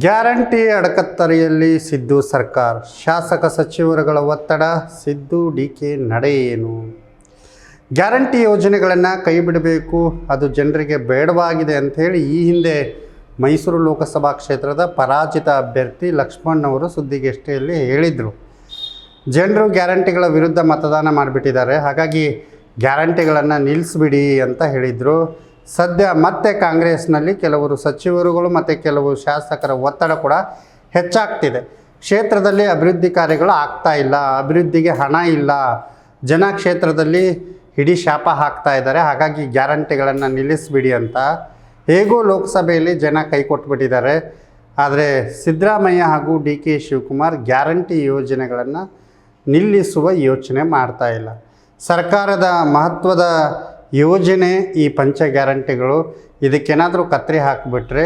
Guarantee ಅಡಕತ್ತರಿಯಲ್ಲಿ Siddu ಸರ್ಕಾರ. ಶಾಸಕ ಸಚಿವರುಗಳ ಒತ್ತಡ, ಸಿದ್ದು ಡಿ ಕೆ ನಡೆ ಏನು ಗ್ಯಾರಂಟಿ ಯೋಜನೆಗಳನ್ನು ಕೈ ಬಿಡಬೇಕು ಅದು ಜನರಿಗೆ ಬೇಡವಾಗಿದೆ ಅಂಥೇಳಿ ಈ ಹಿಂದೆ ಮೈಸೂರು ಲೋಕಸಭಾ ಕ್ಷೇತ್ರದ ಪರಾಜಿತ ಅಭ್ಯರ್ಥಿ ಲಕ್ಷ್ಮಣ್ ಅವರು ಸುದ್ದಿಗೋಷ್ಠಿಯಲ್ಲಿ ಹೇಳಿದರು. ಜನರು ಗ್ಯಾರಂಟಿಗಳ ವಿರುದ್ಧ ಮತದಾನ ಮಾಡಿಬಿಟ್ಟಿದ್ದಾರೆ, ಹಾಗಾಗಿ ಗ್ಯಾರಂಟಿಗಳನ್ನು ನಿಲ್ಲಿಸ್ಬಿಡಿ ಅಂತ ಹೇಳಿದರು. ಸದ್ಯ ಮತ್ತೆ ಕಾಂಗ್ರೆಸ್ನಲ್ಲಿ ಕೆಲವರು ಸಚಿವರುಗಳು ಮತ್ತು ಕೆಲವು ಶಾಸಕರ ಒತ್ತಡ ಕೂಡ ಹೆಚ್ಚಾಗ್ತಿದೆ. ಕ್ಷೇತ್ರದಲ್ಲಿ ಅಭಿವೃದ್ಧಿ ಕಾರ್ಯಗಳು ಆಗ್ತಾ ಇಲ್ಲ, ಅಭಿವೃದ್ಧಿಗೆ ಹಣ ಇಲ್ಲ. ಜನ ಕ್ಷೇತ್ರದಲ್ಲಿ ಇಡೀ ಶಾಪ ಹಾಕ್ತಾ ಇದ್ದಾರೆ. ಹಾಗಾಗಿ ಗ್ಯಾರಂಟಿಗಳನ್ನು ನಿಲ್ಲಿಸ್ಬಿಡಿ ಅಂತ ಹೇಗೂ ಲೋಕಸಭೆಯಲ್ಲಿ ಜನ ಕೈ ಕೊಟ್ಬಿಟ್ಟಿದ್ದಾರೆ. ಆದರೆ ಸಿದ್ದರಾಮಯ್ಯ ಹಾಗೂ ಡಿ ಕೆ ಶಿವಕುಮಾರ್ ಗ್ಯಾರಂಟಿ ಯೋಜನೆಗಳನ್ನು ನಿಲ್ಲಿಸುವ ಯೋಚನೆ ಮಾಡ್ತಾ ಇಲ್ಲ. ಸರ್ಕಾರದ ಮಹತ್ವದ ಯೋಜನೆ ಈ ಪಂಚ ಗ್ಯಾರಂಟಿಗಳು. ಇದಕ್ಕೇನಾದರೂ ಕತ್ತರಿ ಹಾಕಿಬಿಟ್ರೆ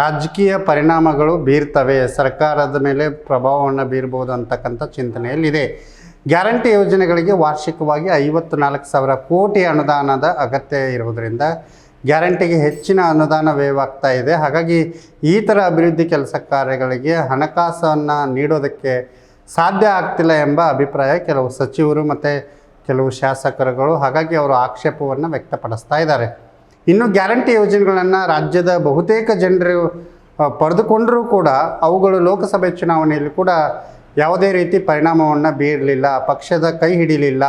ರಾಜಕೀಯ ಪರಿಣಾಮಗಳು ಬೀರ್ತವೆ. ಸರ್ಕಾರದ ಮೇಲೆ ಪ್ರಭಾವವನ್ನು ಬೀರ್ಬೋದು ಅಂತಕ್ಕಂಥ ಚಿಂತನೆಯಲ್ಲಿದೆ. ಗ್ಯಾರಂಟಿ ಯೋಜನೆಗಳಿಗೆ ವಾರ್ಷಿಕವಾಗಿ ಐವತ್ತು ನಾಲ್ಕು ಸಾವಿರ ಕೋಟಿ ಅನುದಾನದ ಅಗತ್ಯ ಇರುವುದರಿಂದ ಗ್ಯಾರಂಟಿಗೆ ಹೆಚ್ಚಿನ ಅನುದಾನ ವ್ಯಯವಾಗ್ತಾ ಇದೆ. ಹಾಗಾಗಿ ಈ ಥರ ಅಭಿವೃದ್ಧಿ ಕೆಲಸ ಕಾರ್ಯಗಳಿಗೆ ಹಣಕಾಸನ್ನು ನೀಡೋದಕ್ಕೆ ಸಾಧ್ಯ ಆಗ್ತಿಲ್ಲ ಎಂಬ ಅಭಿಪ್ರಾಯ ಕೆಲವು ಸಚಿವರು ಮತ್ತು ಕೆಲವು ಶಾಸಕರುಗಳು ಹಾಗಾಗಿ ಅವರು ಆಕ್ಷೇಪವನ್ನು ವ್ಯಕ್ತಪಡಿಸ್ತಾ ಇದ್ದಾರೆ. ಇನ್ನು ಗ್ಯಾರಂಟಿ ಯೋಜನೆಗಳನ್ನು ರಾಜ್ಯದ ಬಹುತೇಕ ಜನರು ಪಡೆದುಕೊಂಡರೂ ಕೂಡ ಅವುಗಳು ಲೋಕಸಭೆ ಚುನಾವಣೆಯಲ್ಲಿ ಕೂಡ ಯಾವುದೇ ರೀತಿ ಪರಿಣಾಮವನ್ನು ಬೀರಲಿಲ್ಲ, ಪಕ್ಷದ ಕೈ ಹಿಡಿಲಿಲ್ಲ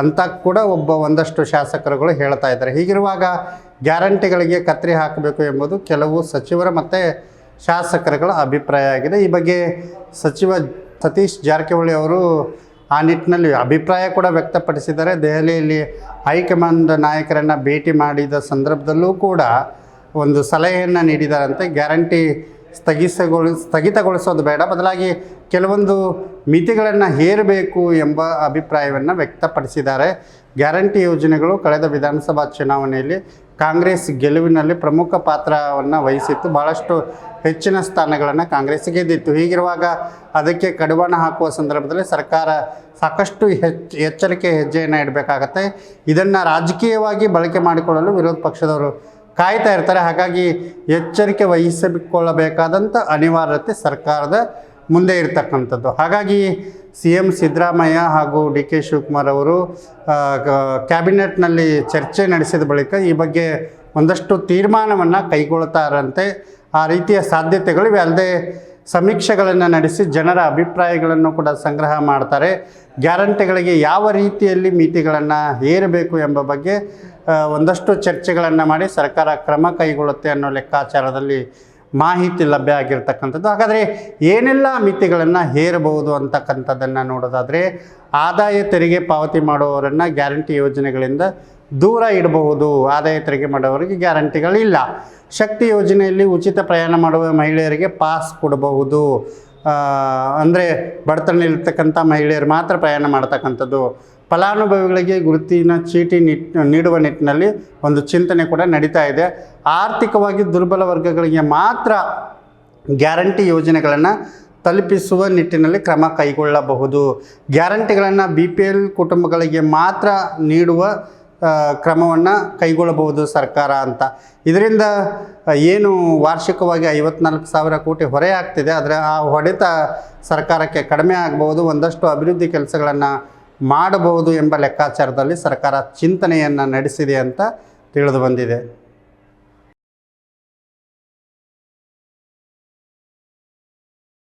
ಅಂತ ಕೂಡ ಒಬ್ಬ ಒಂದಷ್ಟು ಶಾಸಕರುಗಳು ಹೇಳ್ತಾ ಇದ್ದಾರೆ. ಹೀಗಿರುವಾಗ ಗ್ಯಾರಂಟಿಗಳಿಗೆ ಕತ್ತರಿ ಹಾಕಬೇಕು ಎಂಬುದು ಕೆಲವು ಸಚಿವರ ಮತ್ತು ಶಾಸಕರುಗಳ ಅಭಿಪ್ರಾಯ ಆಗಿದೆ. ಈ ಬಗ್ಗೆ ಸಚಿವ ಸತೀಶ್ ಜಾರಕಿಹೊಳಿ ಅವರು ಆ ನಿಟ್ಟಿನಲ್ಲಿ ಅಭಿಪ್ರಾಯ ಕೂಡ ವ್ಯಕ್ತಪಡಿಸಿದ್ದಾರೆ. ದೆಹಲಿಯಲ್ಲಿ ಹೈಕಮಾಂಡ್ ನಾಯಕರನ್ನು ಭೇಟಿ ಮಾಡಿದ ಸಂದರ್ಭದಲ್ಲೂ ಕೂಡ ಒಂದು ಸಲಹೆಯನ್ನು ನೀಡಿದಾರಂತೆ ಗ್ಯಾರಂಟಿ ಸ್ಥಗಿಸಗೊಳಿ, ಸ್ಥಗಿತಗೊಳಿಸೋದು ಬೇಡ. ಬದಲಾಗಿ ಕೆಲವೊಂದು ಮಿತಿಗಳನ್ನು ಹೇರಬೇಕು ಎಂಬ ಅಭಿಪ್ರಾಯವನ್ನು ವ್ಯಕ್ತಪಡಿಸಿದ್ದಾರೆ. ಗ್ಯಾರಂಟಿ ಯೋಜನೆಗಳು ಕಳೆದ ವಿಧಾನಸಭಾ ಚುನಾವಣೆಯಲ್ಲಿ ಕಾಂಗ್ರೆಸ್ ಗೆಲುವಿನಲ್ಲಿ ಪ್ರಮುಖ ಪಾತ್ರವನ್ನು ವಹಿಸಿತ್ತು. ಭಾಳಷ್ಟು ಹೆಚ್ಚಿನ ಸ್ಥಾನಗಳನ್ನು ಕಾಂಗ್ರೆಸ್ ಗೆದ್ದಿತ್ತು ಹೀಗಿರುವಾಗ ಅದಕ್ಕೆ ಕಡಿವಾಣ ಹಾಕುವ ಸಂದರ್ಭದಲ್ಲಿ ಸರ್ಕಾರ ಸಾಕಷ್ಟು ಹೆಚ್ಚು ಎಚ್ಚರಿಕೆ ಹೆಜ್ಜೆಯನ್ನು ಇಡಬೇಕಾಗತ್ತೆ. ಇದನ್ನು ರಾಜಕೀಯವಾಗಿ ಬಳಕೆ ಮಾಡಿಕೊಳ್ಳಲು ವಿರೋಧ ಪಕ್ಷದವರು ಕಾಯ್ತಾ ಇರ್ತಾರೆ. ಹಾಗಾಗಿ ಎಚ್ಚರಿಕೆ ವಹಿಸಿಕೊಳ್ಳಬೇಕಾದಂಥ ಅನಿವಾರ್ಯತೆ ಸರ್ಕಾರದ ಮುಂದೆ ಇರತಕ್ಕಂಥದ್ದು. ಹಾಗಾಗಿ ಸಿ ಎಂ ಸಿದ್ದರಾಮಯ್ಯ ಹಾಗೂ ಡಿ ಕೆ ಶಿವಕುಮಾರ್ ಅವರು ಕ್ಯಾಬಿನೆಟ್ನಲ್ಲಿ ಚರ್ಚೆ ನಡೆಸಿದ ಬಳಿಕ ಈ ಬಗ್ಗೆ ಒಂದಷ್ಟು ತೀರ್ಮಾನವನ್ನು ಕೈಗೊಳ್ತಾರಂತೆ. ಆ ರೀತಿಯ ಸಾಧ್ಯತೆಗಳಿವೆ. ಅಲ್ಲದೆ ಸಮೀಕ್ಷೆಗಳನ್ನು ನಡೆಸಿ ಜನರ ಅಭಿಪ್ರಾಯಗಳನ್ನು ಕೂಡ ಸಂಗ್ರಹ ಮಾಡ್ತಾರೆ. ಗ್ಯಾರಂಟಿಗಳಿಗೆ ಯಾವ ರೀತಿಯಲ್ಲಿ ಮಿತಿಗಳನ್ನು ಏರಬೇಕು ಎಂಬ ಬಗ್ಗೆ ಒಂದಷ್ಟು ಚರ್ಚೆಗಳನ್ನು ಮಾಡಿ ಸರ್ಕಾರ ಕ್ರಮ ಕೈಗೊಳ್ಳುತ್ತೆ ಅನ್ನೋ ಲೆಕ್ಕಾಚಾರದಲ್ಲಿ ಮಾಹಿತಿ ಲಭ್ಯ ಆಗಿರ್ತಕ್ಕಂಥದ್ದು. ಹಾಗಾದರೆ ಏನೆಲ್ಲ ಮಿತಿಗಳನ್ನು ಹೇರಬಹುದು ಅಂತಕ್ಕಂಥದ್ದನ್ನು ನೋಡೋದಾದರೆ ಆದಾಯ ತೆರಿಗೆ ಪಾವತಿ ಮಾಡುವವರನ್ನು ಗ್ಯಾರಂಟಿ ಯೋಜನೆಗಳಿಂದ ದೂರ ಇಡಬಹುದು. ಆದಾಯ ತೆರಿಗೆ ಮಾಡುವವರಿಗೆ ಗ್ಯಾರಂಟಿಗಳಿಲ್ಲ. ಶಕ್ತಿ ಯೋಜನೆಯಲ್ಲಿ ಉಚಿತ ಪ್ರಯಾಣ ಮಾಡುವ ಮಹಿಳೆಯರಿಗೆ ಪಾಸ್ ಕೊಡಬಹುದು. ಅಂದರೆ ಬಡತನದಲ್ಲಿರ್ತಕ್ಕಂಥ ಮಹಿಳೆಯರು ಮಾತ್ರ ಪ್ರಯಾಣ ಮಾಡ್ತಕ್ಕಂಥದ್ದು. ಫಲಾನುಭವಿಗಳಿಗೆ ಗುರುತಿನ ಚೀಟಿ ನೀಡುವ ನಿಟ್ಟಿನಲ್ಲಿ ಒಂದು ಚಿಂತನೆ ಕೂಡ ನಡೀತಾ ಇದೆ. ಆರ್ಥಿಕವಾಗಿ ದುರ್ಬಲ ವರ್ಗಗಳಿಗೆ ಮಾತ್ರ ಗ್ಯಾರಂಟಿ ಯೋಜನೆಗಳನ್ನು ತಲುಪಿಸುವ ನಿಟ್ಟಿನಲ್ಲಿ ಕ್ರಮ ಕೈಗೊಳ್ಳಬಹುದು. ಗ್ಯಾರಂಟಿಗಳನ್ನು ಬಿ ಪಿ ಎಲ್ ಕುಟುಂಬಗಳಿಗೆ ಮಾತ್ರ ನೀಡುವ ಕ್ರಮವನ್ನು ಕೈಗೊಳ್ಳಬಹುದು ಸರ್ಕಾರ ಅಂತ. ಇದರಿಂದ ಏನು ವಾರ್ಷಿಕವಾಗಿ ಐವತ್ನಾಲ್ಕು ಸಾವಿರ ಕೋಟಿ ಹೊರೆ ಆಗ್ತಿದೆ. ಆದರೆ ಆ ಹೊಡೆತ ಸರ್ಕಾರಕ್ಕೆ ಕಡಿಮೆ ಆಗಬಹುದು. ಒಂದಷ್ಟು ಅಭಿವೃದ್ಧಿ ಕೆಲಸಗಳನ್ನು ಮಾಡಬಹುದು ಎಂಬ ಲೆಕ್ಕಾಚಾರದಲ್ಲಿ ಸರ್ಕಾರ ಚಿಂತನೆಯನ್ನು ನಡೆಸಿದೆ ಅಂತ ತಿಳಿದು ಬಂದಿದೆ.